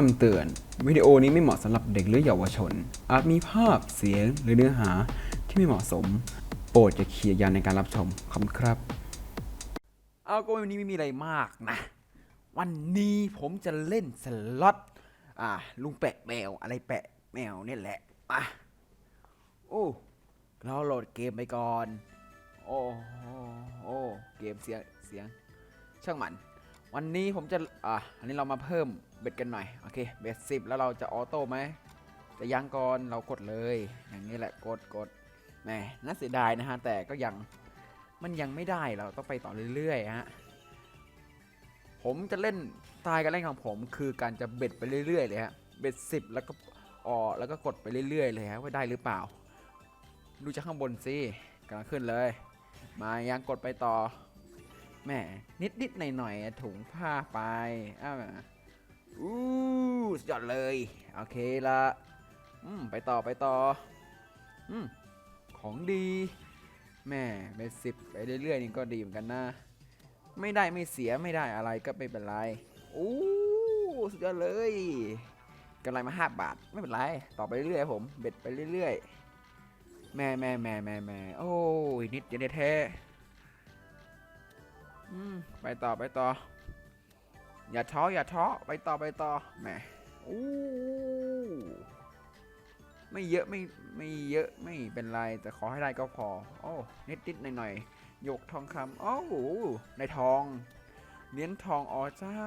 คำเตือน วิดีโอนี้ไม่เหมาะสำหรับเด็กหรือเยาวชน อาจมีภาพเสียงหรือเนื้อหาที่ไม่เหมาะสม โปรดจะเคียร์ยันในการรับชมขอบคุณครับ เอาก็วันนี้ไม่มีอะไรมากนะ วันนี้ผมจะเล่นสล็อตอ่าลุงแปะแมวอะไรแปะแมวเนี่ยแหละอะโอ้เราโหลดเกมไปก่อน โอ้โอ้โอ้เกมเสียงเสียงช่างมัน วันนี้ผมจะอะอันนี้เรามาเพิ่ม เบ็ดกันหน่อย โอเค เบ็ดสิบแล้วเราจะออโต้ไหมจะยังก่อนเรากดเลย อย่างนี้แหละกดกดแหมน่าเสียดายนะฮะ แต่ก็ยังมันยังไม่ได้เราต้องไปต่อเรื่อยๆฮะผมจะเล่นตล์การเล่นของผมคือการจะเบ็ดไปเรื่อยๆเลยฮะเบ็ดสิบแล้วก็ออแล้วก็กดไปเรื่อยๆเลยฮะว่าได้หรือเปล่า ดูจากข้างบนสิกำลังขึ้นเลย มายังกดไปต่อแหมนิดนิดๆหน่อยหน่อยๆถุงผ้าไปอ้าว อู้สุดยอดเลย โอเคละอืมไปต่อไปต่ออืมของดีแม่เบ็ดสิบไปเรื่อยๆนี่ก็ดีเหมือนกันนะ ไม่ได้ไม่เสียไม่ได้อะไรก็ไม่เป็นไรโอ้สุดยอดเลยกำไรมาห้าบาทไม่เป็นไร ต่อไปเรื่อยๆผม เบ็ดไปเรื่อยๆ แม่แม่แม่แม่แม่โอ้ยนิดเดียวแท้อืมไปต่อไปต่อ อย่าท้ออย่าท้อไปต่อไปต่อแหม่โอ้ไม่เยอะไม่ไม่เยอะไม่เป็นไรแต่ขอให้ได้ก็พอ โอ้นิดนิดหน่อยหน่อยหยกทองคำโอ้โหในทองเหรียญทองอ๋อเจ้า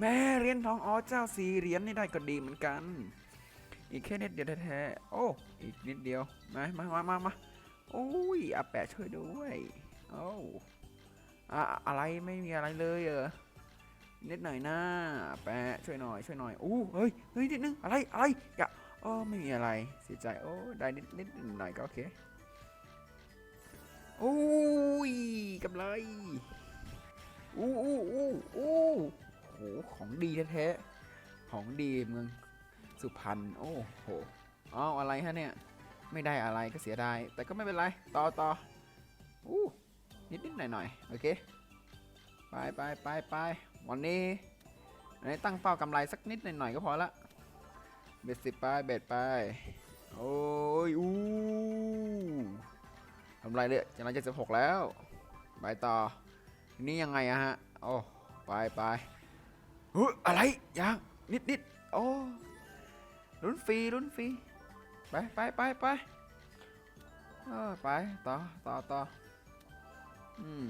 แม่เหรียญทองอเจ้าสี่เหรียญนี่ได้ก็ดีเหมือนกัน อีกแค่นิดเดียวแท้ๆโอ้อีกนิดเดียวมามามามามาโอ้ยอาแปะช่วยด้วยโอ้อะอะไรไม่มีอะไรเลยเออ นิดหน่อยนะอาแปะช่วยหน่อยช่วยหน่อยโอ้เฮ้ยเฮ้ยนิดนึงอะไรอะไรอย่าโอ้ไม่มีอะไรเสียใจโอ้ได้นิดนิดหน่อยก็โอเคโอ้ยกำไรอู้อู้อู้อู้โหของดีแท้ๆของดีเมืองสุพรรณโอ้โหอ้าวอะไรฮะเนี่ยไม่ได้อะไรก็เสียดายแต่ก็ไม่เป็นไรต่อต่ออู้นิดนิดหน่อยหน่อยโอเคไปไปไปไป วันนี้อันนี้ตั้งเป้ากำไรสักนิดหน่อยๆก็พอละเบ็ดสิบไปเบ็ดไป โอ้ยอู้ทำไรเลยจะร้อยเจ็ดสิบหกแล้ว ไปต่อ นี่ยังไงอะฮะ โอ้ไปไปเฮ้ยอะไรยังนิดนิดโอ้ลุ้นฟรีลุ้นฟรีไปไปไปไปเออไปต่อต่อต่ออืม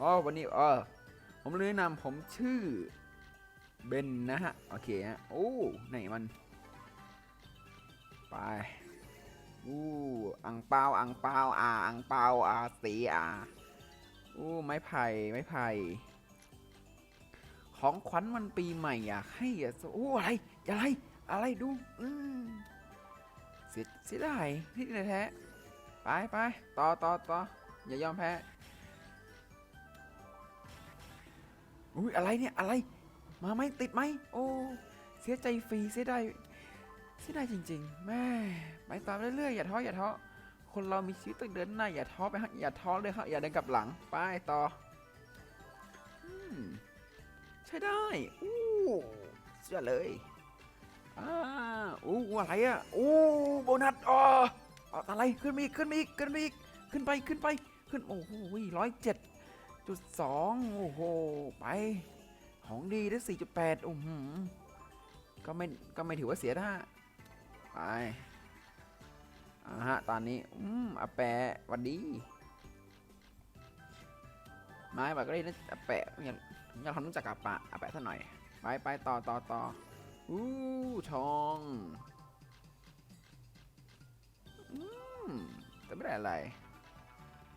อ๋อวันนี้เออ ผมเลยนำผมชื่อเบนนะฮะ โอเคฮะ โอ้ ไหนมัน ไป อู้อังเปาอังเปาอาอังเปาอาสีอาอู้ไม้ไผ่ไม้ไผ่ของขวัญวันปีใหม่อยากให้อะอู้อะไรอะไรอะไรดูอืมเสียเสียดายนี่แท้ไปไปต่อต่อต่ออย่ายอมแพ้ อุ้ยอะไรเนี่ยอะไร มาไหมติดไหมโอ้เสียใจฟรีเสียดายเสียดายจริงๆแม่ไปตามเรื่อยๆอย่าท้ออย่าท้อคนเรามีชีวิตต้องเดินหน้าอย่าท้อไปฮะอย่าท้อเลยฮะอย่าเดินกลับหลังไปต่อใช่ได้อู้เชื่อเลยอ่าอู้อะไรอะอู้โบนัสอ๋ออาอะไรขึ้นมาอีกขึ้นมาอีกขึ้นมาอีกขึ้นไปขึ้นไปขึ้นโอ้โหร้อยเจ็ด สองโอ้โห ไป ของดีได้สี่จุดแปดอือหือก็ไม่ก็ไม่ถือว่าเสียท่าไปอ่าฮะ ตอนนี้ อืมอาแปะวันดี ไม้แบบก็ได้นะอาแปะอยากอยากทำรู้จักกับปะอาแปะสักหน่อย ไปไปต่อต่อต่ออู้ทองอืมแต่ไม่ได้อะไร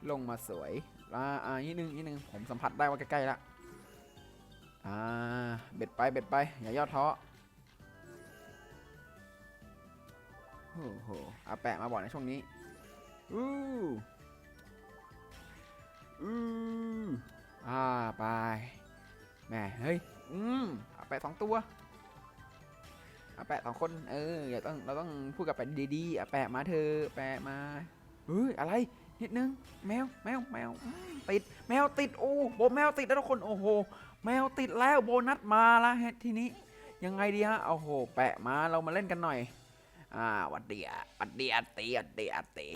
ลงมาสวย อ่าอ่านิดนึงนิดนึงผมสัมผัสได้ว่าใกล้ๆละอ่าเบ็ดไปเบ็ดไปอย่าย่อท้อโอ้โหอาแปะมาบ่อกในช่วงนี้อู้อู้อ่าไปแหม่เฮ้ยอืมอาแปะสองตัวอาแปะสองคนเอออย่าต้องเราต้องพูดกับแปะดีๆอาแปะมาเธอแปะมาเฮ้ยอะไร นนิดนึงแมวแมวแมวติดแมวติดโอ้โบแมวติดแล้วทุกคนโอ้โห แมวติดแล้วโบนัสมาล้วฮะทีนี้ยังไงดีฮะโอ้โห แปะมาเรามาเล่นกันหน่อย อ่าหวัดดีอะหวัดดีอาตีหวัดดีอาตี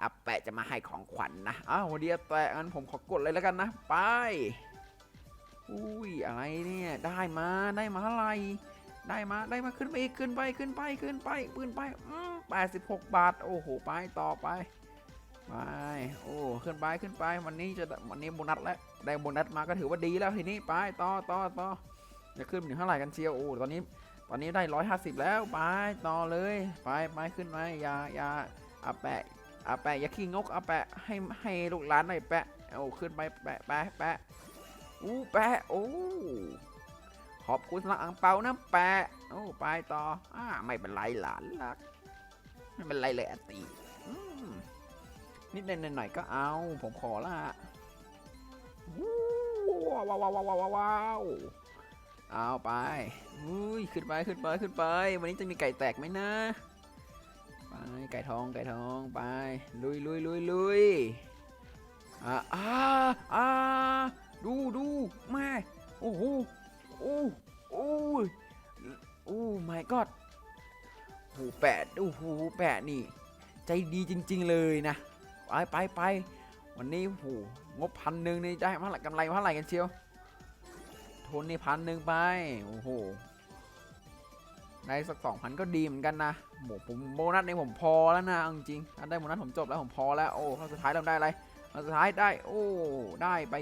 อาแปะจะมาให้ของขวัญนะอ้าวหวัดดีอาแปะงั้นผมขอกดเลยแล้วกันนะ ไปอุ้ยอะไรเนี่ยได้มาได้มาเท่าไรได้มาได้มาขึ้นไปอีกขึ้นไปขึ้นไปขึ้นไปปืนไปอืมแปดสิบหกบาท โอ้โห ไปต่อไป ไปโอ้ขึ้นไปขึ้นไปวันนี้จะวันนี้โบนัสแล้วได้โบนัสมาก็ถือว่าดีแล้วทีนี้ไปต่อต่อต่อจะขึ้นถึงเท่าไหร่กันเชียวโอ้ตอนนี้ตอนนี้ได้ร้อยห้าสิบแล้วไปต่อเลย ไปไปขึ้นไปอย่าอย่าอาแปะอาแปะอย่าขี้งกอาแปะให้ให้ลูกหลานหน่อยแปะโอ้ขึ้นไปแปะแปะแปะอู้แปะโอ้ขอบคุณสำหรับอังเปานะแปะโอ้ไปต่ออ่าไม่เป็นไรหลานรักไม่เป็นไรเลยอตี นิดหน่อยหน่อยๆก็เอา ผมขอละวู้ว้าวว้าวว้าวว้าวว้าวเอาไปอุ้ยขึ้นไปขึ้นไปขึ้นไป วันนี้จะมีไก่แตกไหมนะ ไปไก่ทองไก่ทองไป ลุยลุยลุยลุยอ่าอ่าอ่าดูดูแม่โอ้โหโอ้โอ้โอ้ my god โอ้โหแปดโอ้โหแปดนี่ ใจดีจริง ๆ เลยนะ ไปไปไปวันนี้โอ้โหงบพันหนึ่งนี่ได้มาหร่กำไรมาเท่าไหร่กันเชียวทุนนี่พันหนึ่งไปโอ้โหได้สักสองพันก็ดีเหมือนกันนะโหผมโบนัสในผมพอแล้วนะจริงถ้าได้โบนัสผมจบแล้วผมพอแล้วโอ้ครั้งสุดท้ายเราได้อะไรครั้งสุดท้ายได้ โอ้ได้ไป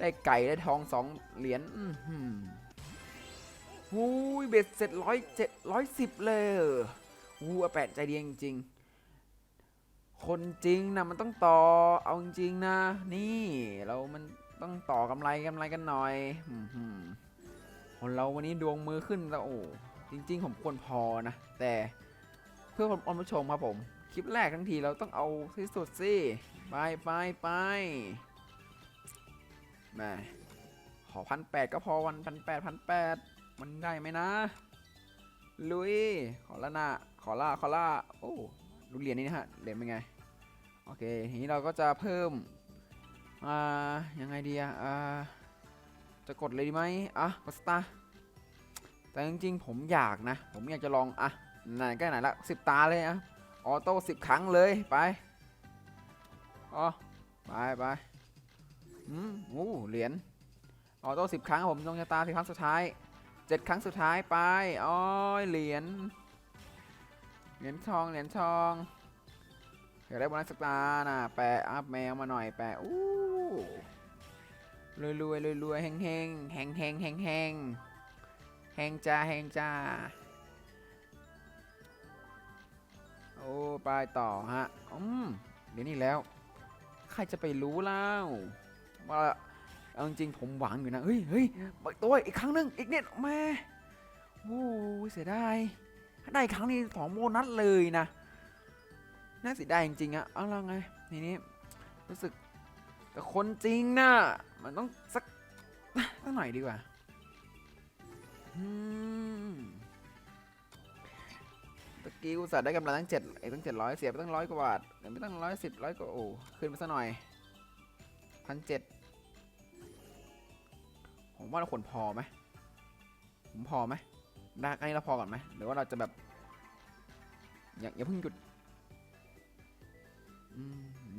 ได้ไก่ได้ทองสองเหรียญอือหือหูยเบ็ดเสร็จร้อยเจ็ดร้อยสิบเลยหูอาแปดใจดีจริง คนจริงนะมันต้องต่อเอาจริงๆนะ นี่เรามันต้องต่อกำไรกำไรกันหน่อยคนเราวันนี้ดวงมือขึ้นแล้วโอ้จริง ๆ ผมควรพอนะ แต่เพื่อคนผู้ชมครับผม คลิปแรกทั้งทีเราต้องเอาที่สุดสิไปไปไปแม่ขอพันแปดก็พอวันพันแปดพันแปดมันได้ไหมนะ ลุย ขอละนะขอละขอละโอ้ ดูเหรียญนี้นะฮะเหรียญเป็นไง โอเค ทีนี้เราก็จะเพิ่ม อ่า ยังไงดีอะอ่าจะกดเลยดีไหมอะกดสตาร์แต่จริงๆ ผมอยากนะ ผมอยากจะลอง อะ ไหนก็ไหนละสิบตาเลยอะออโต้สิบครั้งเลย ไป อ๋อ ไปไปอืมโอ้เหรียญ ออโต้สิบครั้งผมดวงชะตาสิครั้งสุดท้ายเจ็ดครั้งสุดท้ายไปอ๋อเหรียญ เหรียญทอง เหรียญทองอยากได้โบนัสสตาร์นะแปะอัพแมวมาหน่อยแปะอู้รวยรวยรวยรวยแหงแหงแหงแหงแหงแหงแหงจ้าแหงจ้า โอ้ไปต่อฮะ อืมเดี๋ยวนี้แล้ว ใครจะไปรู้เล่าว่าเอาจริงผมหวังอยู่นะ เฮ้ยเฮ้ยเปิดตัวอีกครั้งหนึ่งอีกนิดแม่โอ้เสียดาย ได้ครั้งนี้สองโบนัสเลยนะ น่าเสียดายจริงๆอะเอาละไงทีนี้รู้สึกแต่คนจริงน่ะมันต้องสักสักหน่อยดีกว่าอืมตะกี้อุตส่าห์ได้กำไรตั้งเจ็ดไอ้ตั้งเจ็ดร้อยเสียไปตั้งร้อยกว่าบาทเดี๋ยวไม่ตั้งร้อยสิบร้อยกว่าโอ้ขึ้นไปสักหน่อยพันเจ็ดผมว่าเราควรพอไหมผมพอไหม ได้อันนี้เราพอก่อนไหมหรือว่าเราจะแบบอย่าอย่าเพิ่งหยุด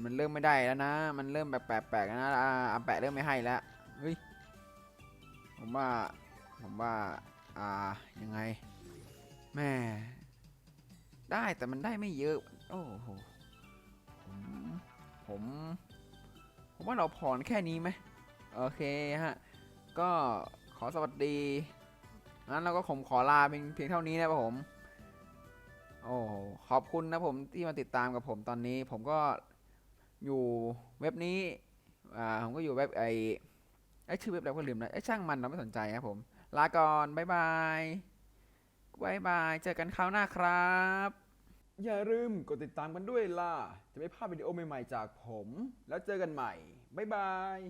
มันเริ่มไม่ได้แล้วนะ มันเริ่มแบบแปลกๆนะอ่าแปะเริ่มไม่ให้แล้วเฮ้ยผมว่าผมว่าอ่ายังไงแม่ได้แต่มันได้ไม่เยอะ โอ้โหผมผมผมว่าเราพรแค่นี้ไหมโอเคฮะก็ขอสวัสดี งั้นเราก็ผมขอลาเพียงเพียงเท่านี้นะครับผม โอ้ขอบคุณนะผมที่มาติดตามกับผมตอนนี้ ผมก็อยู่เว็บนี้ อ่า ผมก็อยู่เว็บไอไอชื่อเว็บอะไรก็ลืมนะไอยช่างมันเราไม่สนใจครับผม ลาก่อนบายบายบายบาย เจอกันคราวหน้าครับ อย่าลืมกดติดตามกันด้วยล่ะ จะไม่พลาดวิดีโอใหม่ๆจากผม แล้วเจอกันใหม่บายบาย